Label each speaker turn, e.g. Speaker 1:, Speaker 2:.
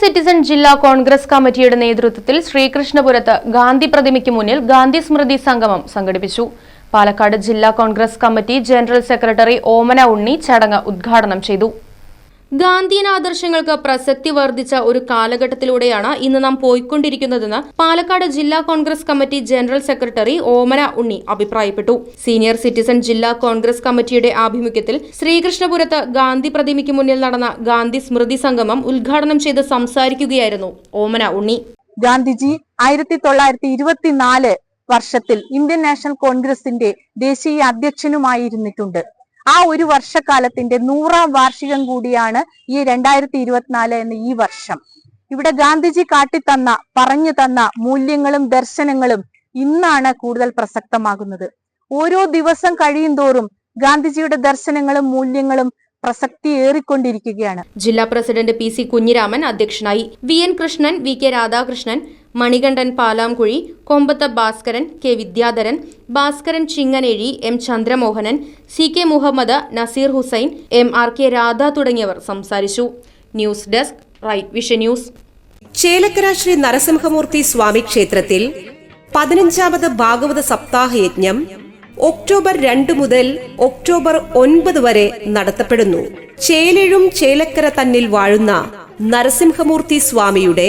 Speaker 1: Citizen ജില്ലാ കോൺഗ്രസ് കമ്മിറ്റിയുടെ നേതൃത്വത്തിൽ ശ്രീകൃഷ്ണപുരത്ത് ഗാന്ധി പ്രതിമയ്ക്ക് മുന്നിൽ ഗാന്ധി സ്മൃതി സംഗമം സംഘടിപ്പിച്ചു. പാലക്കാട് ജില്ലാ Congress committee general secretary Omana Unni ചടങ്ങ് ഉദ്ഘാടനം ചെയ്തു. ഗാന്ധിയൻ ആദർശങ്ങൾക്ക് പ്രസക്തി വർദ്ധിച്ച ഒരു കാലഘട്ടത്തിലൂടെയാണ് ഇന്ന് നാം പോയിക്കൊണ്ടിരിക്കുന്നതെന്ന് പാലക്കാട് ജില്ലാ Congress committee general secretary Omana Unni അഭിപ്രായപ്പെട്ടു. സീനിയർ സിറ്റിസൺ ജില്ലാ കോൺഗ്രസ് കമ്മിറ്റിയുടെ ആഭിമുഖ്യത്തിൽ ശ്രീകൃഷ്ണപുരത്ത് ഗാന്ധി പ്രതിമയ്ക്ക് മുന്നിൽ നടന്ന ഗാന്ധി സ്മൃതി സംഗമം ഉദ്ഘാടനം ചെയ്ത് സംസാരിക്കുകയായിരുന്നു ഓമന ഉണ്ണി.
Speaker 2: ഗാന്ധിജി ആയിരത്തി തൊള്ളായിരത്തി ഇരുപത്തിനാല് വർഷത്തിൽ ഇന്ത്യൻ നാഷണൽ കോൺഗ്രസിന്റെ ദേശീയ അധ്യക്ഷനുമായിരുന്നിട്ടുണ്ട്. ആ ഒരു വർഷക്കാലത്തിന്റെ നൂറാം വാർഷികം കൂടിയാണ് ഈ രണ്ടായിരത്തി ഇരുപത്തിനാല് എന്ന ഈ വർഷം. ഇവിടെ ഗാന്ധിജി കാട്ടിത്തന്ന പറഞ്ഞു തന്ന മൂല്യങ്ങളും ദർശനങ്ങളും ഇന്നാണ് കൂടുതൽ പ്രസക്തമാകുന്നത്. ഓരോ ദിവസം കഴിയും തോറും ഗാന്ധിജിയുടെ ദർശനങ്ങളും മൂല്യങ്ങളും പ്രസക്തി ഏറിക്കൊണ്ടിരിക്കുകയാണ്.
Speaker 1: ജില്ലാ പ്രസിഡന്റ് പി സി കുഞ്ഞിരാമൻ അധ്യക്ഷനായി. V N Krishnan V K Radhakrishnan Manikandan Palamkuzhi Kombath Bhaskaran K Vidyadharan Bhaskaran ചിങ്ങനേഴി M Chandramohanan C K Muhammad Nazeer Hussain M R K Radha തുടങ്ങിയവർ സംസാരിച്ചു. News desk right vision news.
Speaker 3: Chelakkara Sree Narasimhamoorthy Swami ക്ഷേത്രത്തിൽ പതിനഞ്ചാമത് ഭാഗവത സപ്താഹ യജ്ഞം October രണ്ട് മുതൽ October ഒൻപത് വരെ നടത്തപ്പെടുന്നു. ചേലഴും ചേലക്കര തന്നിൽ വാഴുന്ന നരസിംഹമൂർത്തി സ്വാമിയുടെ